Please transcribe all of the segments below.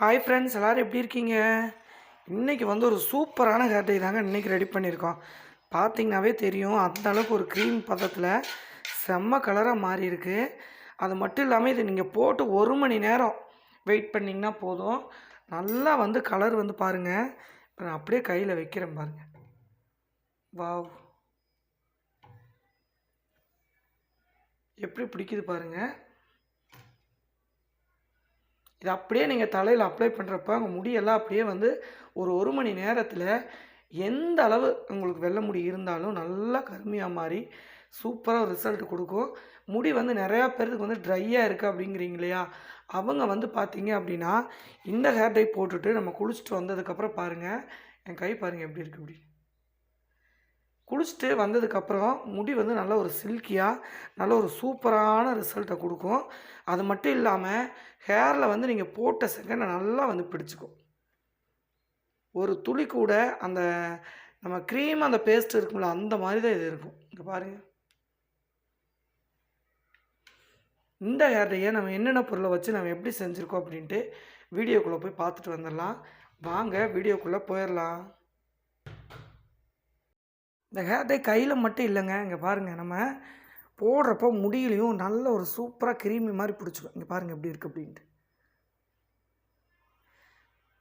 Hi friends எல்லோரும் எப்படி இருக்கீங்க? இன்றைக்கி வந்து ஒரு சூப்பரான ஹேர் டை தாங்க இன்றைக்கி ரெடி பண்ணியிருக்கோம். பார்த்திங்கனாவே தெரியும் அந்த அளவுக்கு ஒரு க்ரீம் பதத்தில் செம்ம கலராக மாறியிருக்கு அது மட்டும் இல்லாமல் இது நீங்கள் போட்டு ஒரு மணி நேரம் வெயிட் பண்ணிங்கன்னா போதும். நல்லா வந்து கலர் வந்து பாருங்கள் இப்போ நான் அப்படியே கையில் வைக்கிறேன் பாருங்கள் வாவ் எப்படி பிடிக்குது பாருங்கள் இது அப்படியே நீங்கள் தலையில் அப்ளை பண்ணுறப்ப உங்கள் முடியெல்லாம் அப்படியே வந்து ஒரு ஒரு மணி நேரத்தில் எந்த அளவு உங்களுக்கு வெள்ளை முடி இருந்தாலும் நல்லா கருமையாக மாறி சூப்பராக ரிசல்ட் கொடுக்கும். முடி வந்து நிறையா பேருக்கு வந்து ட்ரையாக இருக்குது அப்படிங்கிறீங்க இல்லையா? அவங்க வந்து பார்த்தீங்க அப்படின்னா இந்த ஹேர் டை போட்டுட்டு நம்ம குளிச்சுட்டு வந்ததுக்கப்புறம் பாருங்கள் என் கை பாருங்கள் எப்படி இருக்குது இப்படி. குளிச்சுட்டு வந்ததுக்கப்புறம் முடி வந்து நல்ல ஒரு சில்கியாக நல்ல ஒரு சூப்பரான ரிசல்ட்டை கொடுக்கும். அது மட்டும் இல்லாமல் ஹேரில் வந்து நீங்கள் போட்ட செகண்டை நல்லா வந்து பிடிச்சிக்கும். ஒரு துளி கூட அந்த நம்ம க்ரீம் அந்த பேஸ்ட் இருக்கும்ல அந்த மாதிரி தான் இது இருக்கும். இங்கே பாருங்கள் இந்த ஹேர் நம்ம என்னென்ன பொருளை வச்சு நம்ம எப்படி செஞ்சுருக்கோம் அப்படின்ட்டு வீடியோக்குள்ளே போய் பார்த்துட்டு வந்துடலாம். வாங்க வீடியோக்குள்ளே போயிடலாம். இந்த ஹேர் டை கையில் மட்டும் இல்லைங்க. இங்கே பாருங்கள் நம்ம போடுறப்போ முடியிலையும் நல்ல ஒரு சூப்பராக கிரீமி மாதிரி பிடிச்சிக்கும் இங்கே பாருங்கள் எப்படி இருக்குது அப்படின்ட்டு.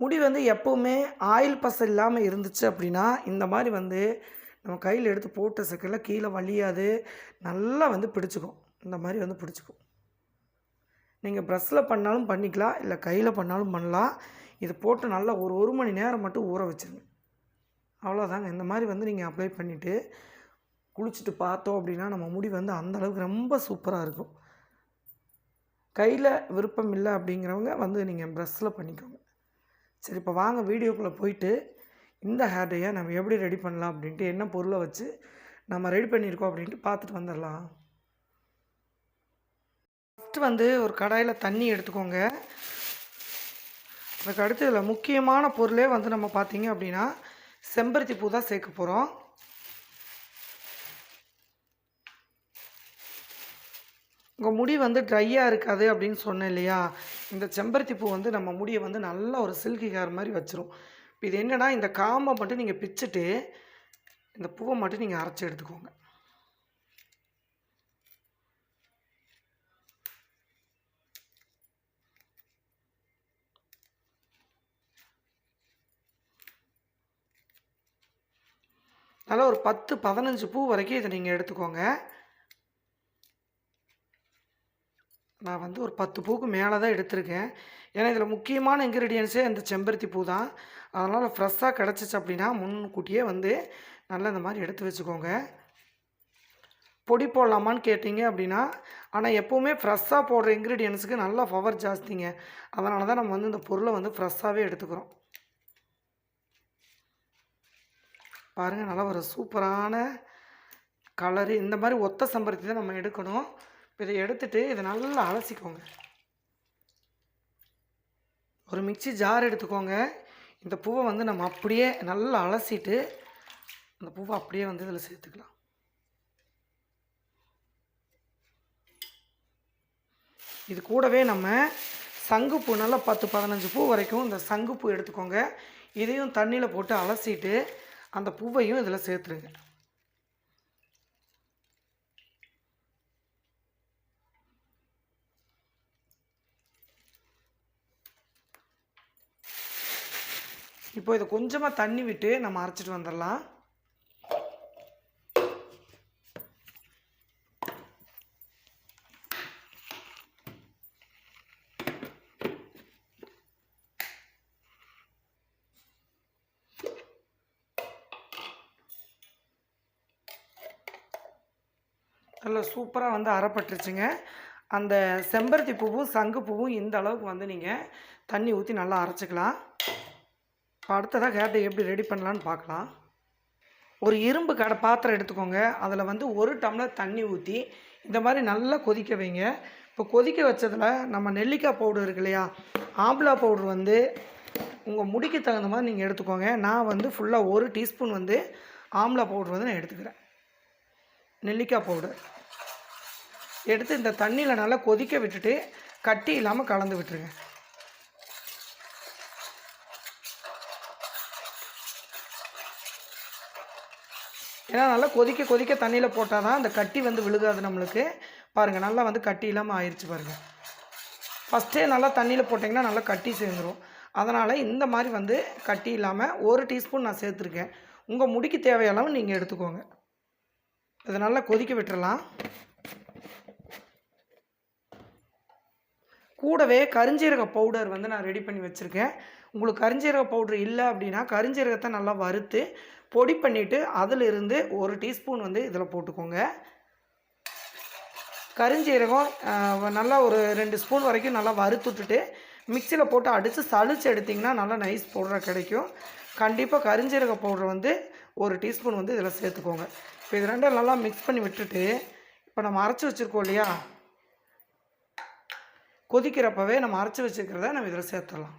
முடி வந்து எப்போவுமே ஆயில் பசை இல்லாமல் இருந்துச்சு அப்படின்னா இந்த மாதிரி வந்து நம்ம கையில் எடுத்து போட்ட செகண்டில் கீழே வலியாது. நல்லா வந்து பிடிச்சிக்கும். இந்த மாதிரி வந்து பிடிச்சிக்கும். நீங்கள் ப்ரெஷ்ஷில் பண்ணாலும் பண்ணிக்கலாம் இல்லை கையில் பண்ணாலும் பண்ணலாம். இது போட்டு நல்லா ஒரு ஒரு மணி நேரம் மட்டும் ஊற வச்சுருங்க. அவ்வளோதாங்க. இந்த மாதிரி வந்து நீங்கள் அப்ளை பண்ணிவிட்டு குளிச்சுட்டு பார்த்தோம் அப்படின்னா நம்ம முடி வந்து அந்த அளவுக்கு ரொம்ப சூப்பராக இருக்கும். கையில் விருப்பம் இல்லை அப்படிங்கிறவங்க வந்து நீங்கள் ப்ரெஷ்ஷில் பண்ணிக்கோங்க. சரி இப்போ வாங்க வீடியோக்குள்ளே போயிட்டு இந்த ஹேர் டேயை நம்ம எப்படி ரெடி பண்ணலாம் அப்படின்ட்டு என்ன பொருளை வச்சு நம்ம ரெடி பண்ணியிருக்கோம் அப்படின்ட்டு பார்த்துட்டு வந்துடலாம். ஃபஸ்ட்டு வந்து ஒரு கடாயில் தண்ணி எடுத்துக்கோங்க. அதுக்கு அடுத்து இதில் முக்கியமான பொருளே வந்து நம்ம பார்த்தீங்க அப்படின்னா செம்பருத்தி பூ தான் சேர்க்க போகிறோம் உங்கள் முடி வந்து ட்ரையாக இருக்காது அப்படின்னு சொன்னேன் இல்லையா? இந்த செம்பருத்தி பூ வந்து நம்ம முடியை வந்து நல்லா ஒரு சில்கி ஹேர் மாதிரி வச்சிரும். இப்போ இது என்னென்னா இந்த காம்பை மட்டும் நீங்கள் பிச்சுட்டு இந்த பூவை மட்டும் நீங்கள் அரைச்சி எடுத்துக்கோங்க. நல்லா ஒரு பத்து பதினஞ்சு பூ வரைக்கும் இதை நீங்கள் எடுத்துக்கோங்க. நான் வந்து ஒரு பத்து பூக்கு மேலே தான் எடுத்திருக்கேன். ஏன்னா இதில் முக்கியமான இன்க்ரீடியன்ஸே இந்த செம்பருத்தி பூ தான். அதனால் ஃப்ரெஷ்ஷாக கிடச்சிச்சு அப்படின்னா முன்கூட்டியே வந்து நல்லா இந்த மாதிரி எடுத்து வச்சுக்கோங்க. பொடி போடலாமான்னு கேட்டிங்க அப்படின்னா ஆனால் எப்போவுமே ஃப்ரெஷ்ஷாக போடுற இன்க்ரீடியன்ஸுக்கு நல்லா பவர் ஜாஸ்திங்க. அதனால தான் நம்ம வந்து இந்த பொருளை வந்து ஃப்ரெஷ்ஷாகவே எடுத்துக்கிறோம். பாருங்கள் நல்லா ஒரு சூப்பரான கலரு இந்த மாதிரி ஒத்த சம்பருத்தி தான் நம்ம எடுக்கணும். இப்போ இதை எடுத்துகிட்டு இதை நல்லா அலசிக்கோங்க. ஒரு மிக்சி ஜார் எடுத்துக்கோங்க. இந்த பூவை வந்து நம்ம அப்படியே நல்லா அலசிட்டு அந்த பூவை அப்படியே வந்து இதில் சேர்த்துக்கலாம். இது கூடவே நம்ம சங்குப்பூ நல்லா பத்து பதினஞ்சு பூ வரைக்கும் இந்த சங்குப்பூ எடுத்துக்கோங்க. இதையும் தண்ணியில் போட்டு அலசிட்டு அந்த பூவையும் இதில் சேர்த்துருங்க. இப்போ இதை கொஞ்சமாக தண்ணி விட்டு நம்ம அரைச்சிட்டு வந்துடலாம். நல்லா சூப்பராக வந்து அரைப்பட்டுருச்சுங்க. அந்த செம்பருத்தி பூவும் சங்கு பூவும் இந்த அளவுக்கு வந்து நீங்கள் தண்ணி ஊற்றி நல்லா அரைச்சிக்கலாம். இப்போ அடுத்ததாக கேட்டை எப்படி ரெடி பண்ணலான்னு பார்க்கலாம். ஒரு இரும்பு கடை பாத்திரம் எடுத்துக்கோங்க. அதில் வந்து ஒரு டம்ளர் தண்ணி ஊற்றி இந்த மாதிரி நல்லா கொதிக்க வைங்க. இப்போ கொதிக்க வச்சதில் நம்ம நெல்லிக்காய் பவுடர் இருக்கு இல்லையா? ஆம்லா பவுடர் வந்து உங்கள் முடிக்கு தகுந்த மாதிரி நீங்கள் எடுத்துக்கோங்க. நான் வந்து ஃபுல்லாக ஒரு டீஸ்பூன் வந்து ஆம்லா பவுடர் வந்து நான் எடுத்துக்கிறேன். நெல்லிக்காய் பவுடர் எடுத்து இந்த தண்ணியில் நல்லா கொதிக்க விட்டுட்டு கட்டி இல்லாமல் கலந்து விட்டுருங்க. ஏன்னா நல்லா கொதிக்க கொதிக்க தண்ணியில் போட்டால் தான் அந்த கட்டி வந்து விழுகாது நம்மளுக்கு. பாருங்கள் நல்லா வந்து கட்டி இல்லாமல் ஆயிடுச்சு பாருங்கள் ஃபஸ்ட்டே நல்லா தண்ணியில் போட்டிங்கன்னா நல்லா கட்டி சேர்ந்துடும் அதனால் இந்த மாதிரி வந்து கட்டி இல்லாமல் ஒரு டீஸ்பூன் நான் சேர்த்துருக்கேன். உங்கள் முடிக்கு தேவையளவு நீங்கள் எடுத்துக்கோங்க. இதை நல்லா கொதிக்க விட்டுறலாம். கூடவே கருஞ்சீரக பவுடர் வந்து நான் ரெடி பண்ணி வச்சுருக்கேன். உங்களுக்கு கருஞ்சீரக பவுடர் இல்லை அப்படின்னா கருஞ்சீரகத்தை நல்லா வறுத்து பொடி பண்ணிவிட்டு அதிலிருந்து ஒரு டீஸ்பூன் வந்து இதில் போட்டுக்கோங்க. கருஞ்சீரகம் நல்லா ஒரு ரெண்டு ஸ்பூன் வரைக்கும் நல்லா வறுத்துட்டுட்டு மிக்சியில் போட்டு அடித்து சளிச்சு எடுத்திங்கன்னா நல்லா நைஸ் பவுடராக கிடைக்கும். கண்டிப்பாக கருஞ்சீரக பவுடர் வந்து ஒரு டீஸ்பூன் வந்து இதில் சேர்த்துக்கோங்க. இப்போ இது ரெண்டும் நல்லா மிக்ஸ் பண்ணி விட்டுட்டு இப்போ நம்ம அரைச்சி வச்சுருக்கோம் இல்லையா? கொதிக்கிறப்பவே நம்ம அரைச்சி வச்சுக்கிறத நம்ம இதில் சேர்த்துடலாம்.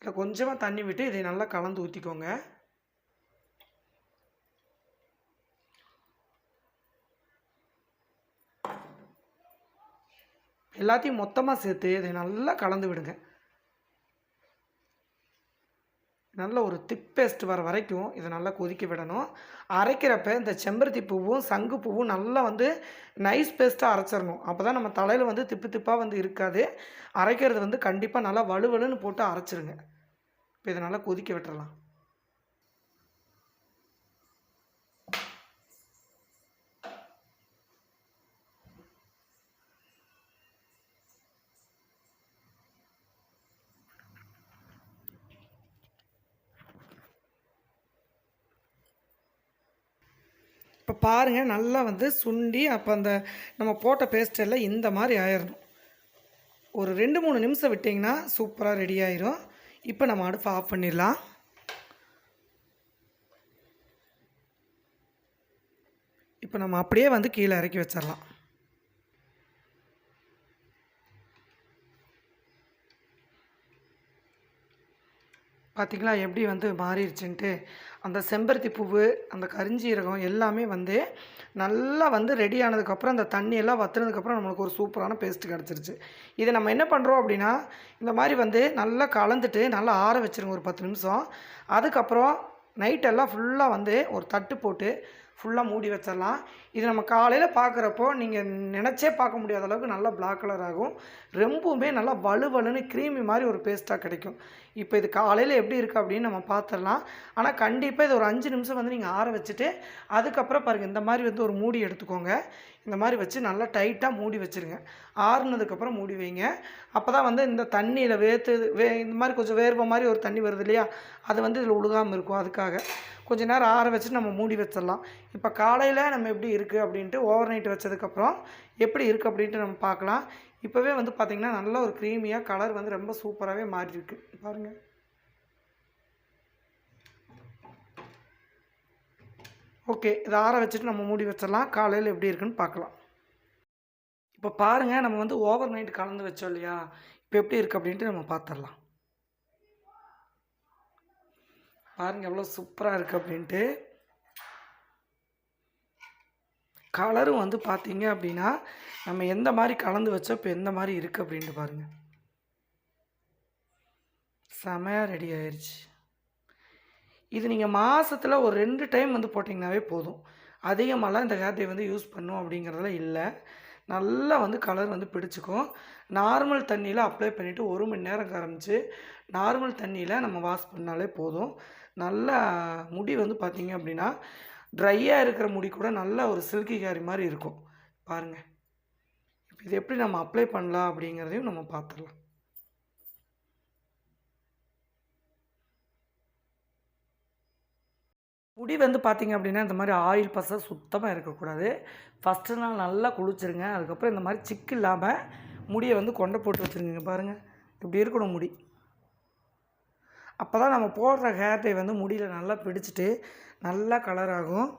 இதில் கொஞ்சமாக தண்ணி விட்டு இதை நல்லா கலந்து ஊற்றிக்கோங்க. எல்லாத்தையும் மொத்தமாக சேர்த்து இதை நல்லா கலந்து விடுங்க. நல்ல ஒரு திக் பேஸ்ட் வர வரைக்கும் இதை நல்லா கொதிக்க விடணும். அரைக்கிறப்ப இந்த செம்பருத்தி பூவும் சங்கு பூவும் நல்லா வந்து நைஸ் பேஸ்ட்டாக அரைச்சிடணும். அப்போ தான் நம்ம தலையில் வந்து திப்பு திப்பாக வந்து இருக்காது. அரைக்கிறது வந்து கண்டிப்பாக நல்லா வலுவலுன்னு போட்டு அரைச்சிருங்க. இப்போ இதை நல்லா கொதிக்க விட்டுறலாம். இப்போ பாருங்கள் நல்லா வந்து சுண்டி அப்போ அந்த நம்ம போட்ட பேஸ்டெல்லாம் இந்த மாதிரி ஆயிடணும் ஒரு ரெண்டு மூணு நிமிஷம் விட்டிங்கன்னா சூப்பராக ரெடி ஆயிரும். இப்போ நம்ம அடுப்பை ஆஃப் பண்ணிடலாம். இப்போ நம்ம அப்படியே வந்து கீழே இறக்கி வச்சிடலாம். பார்த்திங்களா எப்படி வந்து மாறிடுச்சுன்ட்டு அந்த செம்பருத்தி பூவு அந்த கரிஞ்சீரகம் எல்லாமே வந்து நல்லா வந்து ரெடி ஆனதுக்கப்புறம் அந்த தண்ணியெல்லாம் வத்துனதுக்கப்புறம் நம்மளுக்கு ஒரு சூப்பரான பேஸ்ட் கிடச்சிருச்சு. இதை நம்ம என்ன பண்ணுறோம் அப்படின்னா இந்த மாதிரி வந்து நல்லா கலந்துட்டு நல்லா ஆற வச்சிருங்க ஒரு பத்து நிமிஷம். அதுக்கப்புறம் நைட்டெல்லாம் ஃபுல்லாக வந்து ஒரு தட்டு போட்டு ஃபுல்லாக மூடி வச்சிடலாம். இது நம்ம காலையில் பார்க்குறப்போ நீங்கள் நினச்சே பார்க்க முடியாத அளவுக்கு நல்லா பிளாக் கலர் ஆகும். ரொம்பவுமே நல்லா வலுவலுன்னு க்ரீமி மாதிரி ஒரு பேஸ்ட்டாக கிடைக்கும். இப்போ இது காலையில் எப்படி இருக்குது அப்படின்னு நம்ம பார்த்துடலாம். ஆனால் கண்டிப்பாக இது ஒரு அஞ்சு நிமிஷம் வந்து நீங்கள் ஆற வச்சுட்டு அதுக்கப்புறம் பாருங்கள் இந்த மாதிரி வந்து ஒரு மூடி எடுத்துக்கோங்க. இந்த மாதிரி வச்சு நல்லா டைட்டாக மூடி வச்சுருங்க. ஆறுனதுக்கப்புறம் மூடி வைங்க. அப்போ தான் வந்து இந்த தண்ணியில் வேர்த்து வே இந்த மாதிரி கொஞ்சம் வேர்வை மாதிரி ஒரு தண்ணி வருது இல்லையா? அது வந்து இதில் உழுகாமல் இருக்கும் அதுக்காக. கொஞ்ச நேரம் ஆற வச்சுட்டு நம்ம மூடி வச்சிடலாம். இப்போ காலையில் நம்ம எப்படி இருக்குது அப்படின்ட்டு ஓவர் நைட் வச்சதுக்கப்புறம் எப்படி இருக்குது அப்படின்ட்டு நம்ம பார்க்கலாம். இப்போவே வந்து பார்த்திங்கன்னா நல்ல ஒரு க்ரீமியாக கலர் வந்து ரொம்ப சூப்பராகவே மாறி இருக்கு பாருங்கள் ஓகே இதை ஆற வச்சுட்டு நம்ம மூடி வச்சிடலாம். காலையில் எப்படி இருக்குன்னு பார்க்கலாம். இப்போ பாருங்கள் நம்ம வந்து ஓவர் நைட் கலந்து வச்சோம் இல்லையா? இப்போ எப்படி இருக்குது அப்படின்ட்டு நம்ம பார்த்துடலாம். பாருங்கள் எவ்வளோ சூப்பராக இருக்குது அப்படின்ட்டு. கலரும் வந்து பார்த்தீங்க அப்படின்னா நம்ம எந்த மாதிரி கலந்து வச்சோம் இப்போ எந்த மாதிரி இருக்குது அப்படின்ட்டு பாருங்கள் செமையாக ரெடி ஆயிடுச்சு இது நீங்கள் மாதத்தில் ஒரு ரெண்டு டைம் வந்து போட்டிங்கனாவே போதும். அதிகமாகலாம் இந்த ஹேர் வந்து யூஸ் பண்ணும் அப்படிங்கிறதுல இல்லை. நல்லா வந்து கலர் வந்து பிடிச்சிக்கும். நார்மல் தண்ணியில் அப்ளை பண்ணிவிட்டு ஒரு மணி நேரம் கரைஞ்சி நார்மல் தண்ணியில் நம்ம வாஷ் பண்ணாலே போதும். நல்லா முடி வந்து பார்த்திங்க அப்படின்னா ட்ரையாக இருக்கிற முடி கூட நல்ல ஒரு சில்கி கேரி மாதிரி இருக்கும். பாருங்கள் இப்போ இது எப்படி நம்ம அப்ளை பண்ணலாம் அப்படிங்கிறதையும் நம்ம பார்த்துடலாம். முடி வந்து பார்த்திங்க அப்படின்னா இந்த மாதிரி ஆயில் பசை சுத்தமாக இருக்கக்கூடாது. ஃபஸ்ட்டு நாள் நல்லா குளிச்சிருங்க. அதுக்கப்புறம் இந்த மாதிரி சிக்கு இல்லாமல் முடியை வந்து கொண்டை போட்டு வச்சுருங்க பாருங்கள் இப்படி இருக்கணும் முடி. அப்போ தான் நம்ம போடுற ஹேர் டை வந்து முடியில் நல்லா பிடிச்சிட்டு நல்லா கலர் ஆகும்.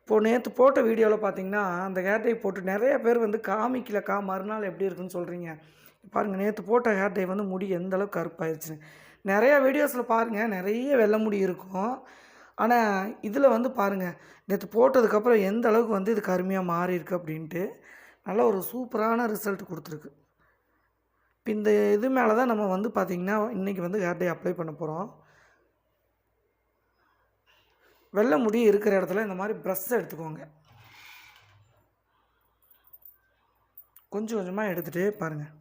இப்போது நேற்று போட்ட வீடியோவில் பார்த்தீங்கன்னா அந்த ஹேர் டை போட்டு நிறைய பேர் வந்து காமிக்கலக்கா மறுநாள் எப்படி இருக்குன்னு சொல்கிறீங்க பாருங்கள் நேற்று போட்ட ஹேர் டை வந்து முடி எந்த அளவுக்கு நிறையா வீடியோஸில் பாருங்கள் நிறைய வெள்ளை முடி இருக்கும். ஆனால் இதில் வந்து பாருங்கள் நேற்று போட்டதுக்கப்புறம் எந்த அளவுக்கு வந்து இது கருமையாக மாறி இருக்கு அப்படின்ட்டு. நல்ல ஒரு சூப்பரான ரிசல்ட் கொடுத்துருக்கு. இப்போ இந்த இது மேலே தான் நம்ம வந்து பார்த்திங்கன்னா இன்றைக்கி வந்து ஹேர் டே அப்ளை பண்ண போகிறோம் வெள்ளை முடி இருக்கிற இடத்துல இந்த மாதிரி ப்ரஷ் எடுத்துக்கோங்க. கொஞ்சம் கொஞ்சமாக எடுத்துகிட்டே பாருங்கள்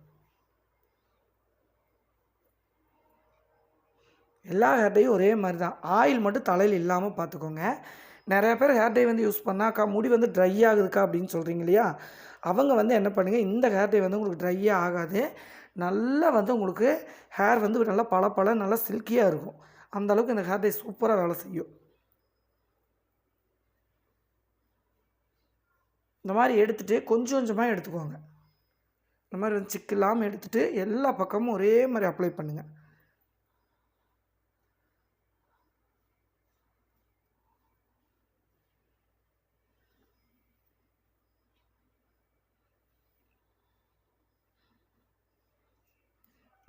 எல்லா ஹேர் டேயும் ஒரே மாதிரி தான் ஆயில் மட்டும் தலையில் இல்லாமல் பார்த்துக்கோங்க நிறைய பேர் ஹேர் டை வந்து யூஸ் பண்ணாக்கா முடி வந்து ட்ரை ஆகுதுக்கா? அப்படின்னு சொல்கிறீங்க இல்லையா? அவங்க வந்து என்ன பண்ணுங்கள் இந்த ஹேர் டை வந்து உங்களுக்கு ட்ரையே ஆகாது. நல்லா வந்து உங்களுக்கு ஹேர் வந்து நல்லா பல பல நல்லா சில்கியாக இருக்கும். அந்தளவுக்கு இந்த ஹேர் டை சூப்பராக வேலை செய்யும். இந்த மாதிரி எடுத்துகிட்டு கொஞ்சம் கொஞ்சமாக எடுத்துக்கோங்க. இந்த மாதிரி வந்து சிக்கு இல்லாமல் எடுத்துகிட்டு எல்லா பக்கமும் ஒரே மாதிரி அப்ளை பண்ணுங்கள்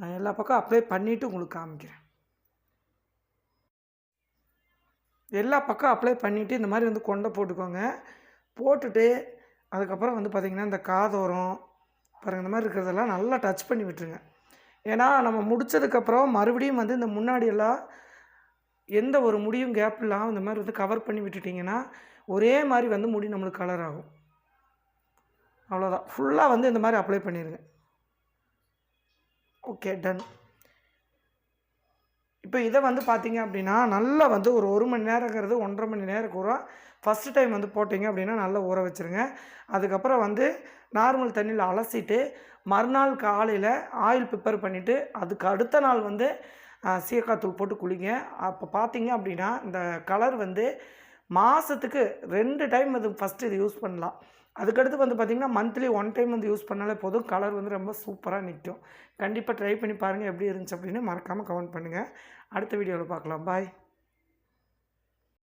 நான் எல்லா பக்கம் அப்ளை பண்ணிவிட்டு உங்களுக்கு காமிக்கிறேன். எல்லா பக்கம் அப்ளை பண்ணிவிட்டு இந்த மாதிரி வந்து கொண்டை போட்டுக்கோங்க. போட்டுட்டு அதுக்கப்புறம் வந்து பார்த்திங்கன்னா இந்த காதோரம் பாருங்கள் இந்த மாதிரி இருக்கிறதெல்லாம் நல்லா டச் பண்ணி விட்டுருங்க. ஏன்னா நம்ம முடித்ததுக்கப்புறம் மறுபடியும் வந்து இந்த முன்னாடியெல்லாம் எந்த ஒரு முடியும் கேப் இல்லாமல் இந்த மாதிரி வந்து கவர் பண்ணி விட்டுட்டிங்கன்னா ஒரே மாதிரி வந்து முடி நம்மளுக்கு கலர் ஆகும். அவ்வளோதான் ஃபுல்லாக வந்து இந்த மாதிரி அப்ளை பண்ணிடுங்க ஓகே டன் இப்போ இதை வந்து பார்த்தீங்க அப்படின்னா நல்லா வந்து ஒரு ஒரு மணி நேரங்கிறது ஒன்றரை மணி நேரம் கூறும் ஃபஸ்ட்டு டைம் வந்து போட்டிங்க அப்படின்னா நல்லா ஊற வச்சுருங்க. அதுக்கப்புறம் வந்து நார்மல் தண்ணியில் அலசிட்டு மறுநாள் காலையில் ஆயில் ப்ரிப்பேர் பண்ணிவிட்டு அதுக்கு அடுத்த நாள் வந்து சீக்காத்தூள் போட்டு குளிங்க. அப்போ பார்த்தீங்க அப்படின்னா இந்த கலர் வந்து மாதத்துக்கு ரெண்டு டைம் அது ஃபஸ்ட்டு இது யூஸ் பண்ணலாம். அதுக்கடுத்து வந்து பார்த்திங்கன்னா மந்த்லி ஒன் டைம் வந்து யூஸ் பண்ணாலே போதும். கலர் வந்து ரொம்ப சூப்பராக நிற்கும் கண்டிப்பாக ட்ரை பண்ணி பாருங்கள் எப்படி இருந்துச்சு அப்படின்னு மறக்காமல் கமெண்ட் பண்ணுங்கள் அடுத்த வீடியோவில் பார்க்கலாம். பாய்